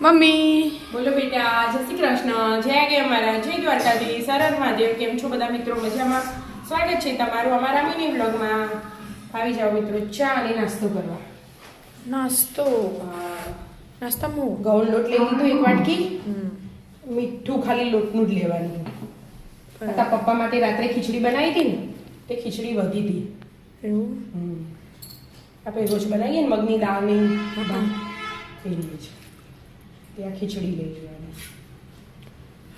Mummy. બોલો બેટા જય શ્રી કૃષ્ણ. જય કે અમારા. જય દ્વારકાધી સરળ મહાદેવ. કેમ છો બધા મિત્રો? મજામાં? સ્વાગત છે તમારું અમારા મિની વ્લોગમાં. આવી જાઓ મિત્રો ચા અને નાસ્તો કરવા. નાસ્તો? હા. નાસ્તામાં ઘઉં લોટ લઈ લીધો એક વાટકી. મીઠું ખાલી લોટનું જ લેવાનું. હતા પપ્પા માટે રાત્રે ખીચડી બનાવી હતી ને તે ખીચડી વધી હતી. એવું? આપણે રોજ બનાવીએ ને મગની દાળની. એવી જ ત્યાં ખીચડી લઈ લેવાની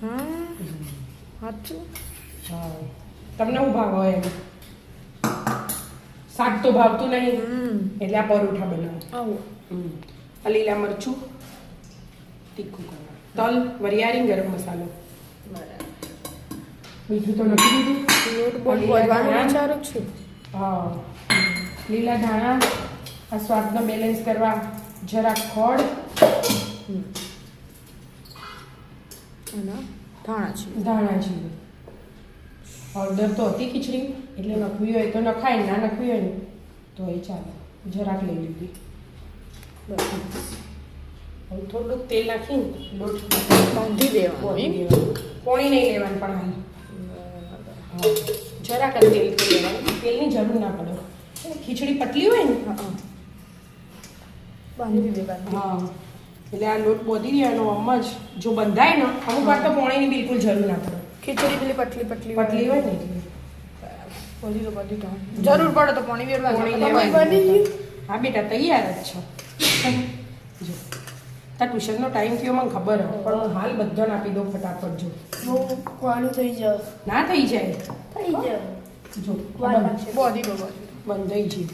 હા? સાચું? હા. તમને હું ભાવ હોય એમ? શાક તો ભાવતું નહીં. એટલે આ પરોઠા બનાવો. આવો. આ લીલા મરચું તીખું કરવા. તલ વરિયાળી ગરમ મસાલો. મીઠું તો નથી દીધું હા. લીલા ધાણા. આ સ્વાદનો બેલેન્સ કરવા. જરા ખોડ અને ધાણા છે ધાણા જીરું હળદર તો હતી ખીચડી એટલે નખવી હોય તો નખાય ના નખવી હોય ને તો એ ચાલે. જરાક લઈ લીધી. બસ. હવે થોડુંક તેલ નાખીને લોટ બાંધી દેવાનું પોણી નહીં લેવાનું પણ હાલ. હા. જરાક જ તેલ લેવાનું. તેલની જરૂર ના પડે. ખીચડી પતલી હોય ને. બાંધી દેવાની હા. એટલે આ લોટ બોધી દેવાનો આમ જ જો બંધાય ને અમુક વાર તો પોણીની બિલકુલ જરૂર ના પડે. ખીચડી પેલી પટલી પતલી પટલી હોય ને બધી તો બધી તો જરૂર પડે તો પોણી વેરવાનું પોણી. હા બેટા તૈયાર જ છો. જો. તાર ટ્યુશનનો ટાઈમ થયો મને ખબર હોય પણ હું હાલ બધાને આપી દઉં ફટાફટ જો. બહુ થઈ જાવ. ના થઈ જાય. થઈ જાય જો બોધી બોધી. લાગશે.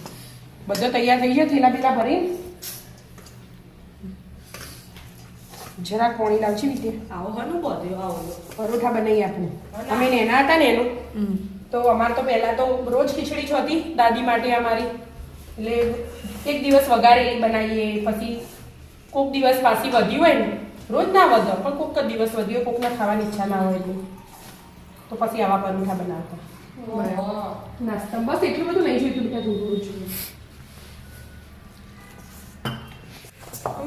બધી તૈયાર થઈ ગયો થેલા પેલા ભરીને? જરાક કોણી લાવજી વિદ્યા આવો હનું બધું આવો પરોઠા બનાવી આપું. અમે નેના હતા ને એનું. તો અમારે તો પહેલાં તો રોજ ખીચડી જ હતી દાદી માટે અમારી. એટલે એક દિવસ વઘારેલી બનાવીએ પછી કોક દિવસ પાસી વધી હોય ને રોજ ના વધો પણ કોક જ દિવસ વધ્યો કોકને ખાવાની ઈચ્છા ના હોય એટલે. તો પછી આવા પરોઠા બનાવતા. નાસ્તા બસ એટલું બધું નહીં જોઈતું બેટા થોડું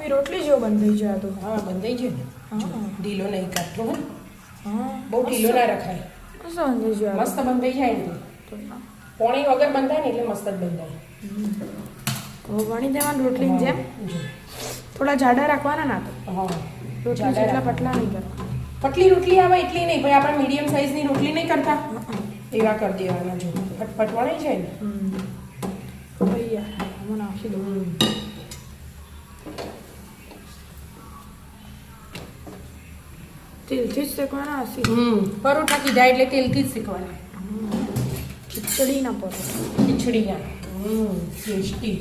જોઈએ રોટલી જેવો બંધાઈ જાય તો. હા બંધાઈ ને. ઢીલો નહીં કાઢતો હો. હા. બહુ ઢીલો ના રખાય. મસ્ત બંધ જાય મસ્ત બંધાઈ જાય ને પોણી વગર બંધાય ને એટલે મસ્ત જ બંધાય. તો વણી દેવાનું રોટલીની જેમ. થોડા જાડા રાખવાના ના તો. હા. રોટલી જાડા જેટલા રાખવાના. નહીં કરવા પટલી રોટલી આવે એટલી નહીં ભાઈ આપણે મીડિયમ સાઇઝની રોટલી નહીં કરતા. એવા કરી દેવાના જો. ફટફટ વણાઈ જાય ને. તૈયાર આમાં નાખી દઉં તેલથી જ શેકવાના હમ. પરોઠા કીધા એટલે તેલથી જ શીખવાના ખીચડી ના ખીચડીના ખીચડી હમ ટેસ્ટી.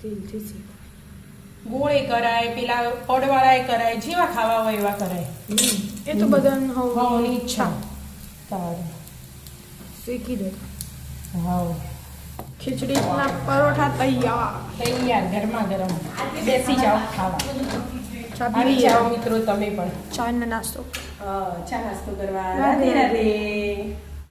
તેલથી જ શેક ગોળે કરાય પેલા પડવાળાએ કરાય જેવા ખાવા હોય એવા કરાય. એ તો બધાને હવે ખાવાની ઈચ્છા. સારું. શેકી દે. હાવ. ખીચડી ના પરોઠા તૈયાર. તૈયાર ગરમા ગરમ. બેસી જાઓ ખાવા. આવી જાઓ મિત્રો તમે પણ. ચા નાસ્તો. ચા નાસ્તો કરવા. રાધે રાધે.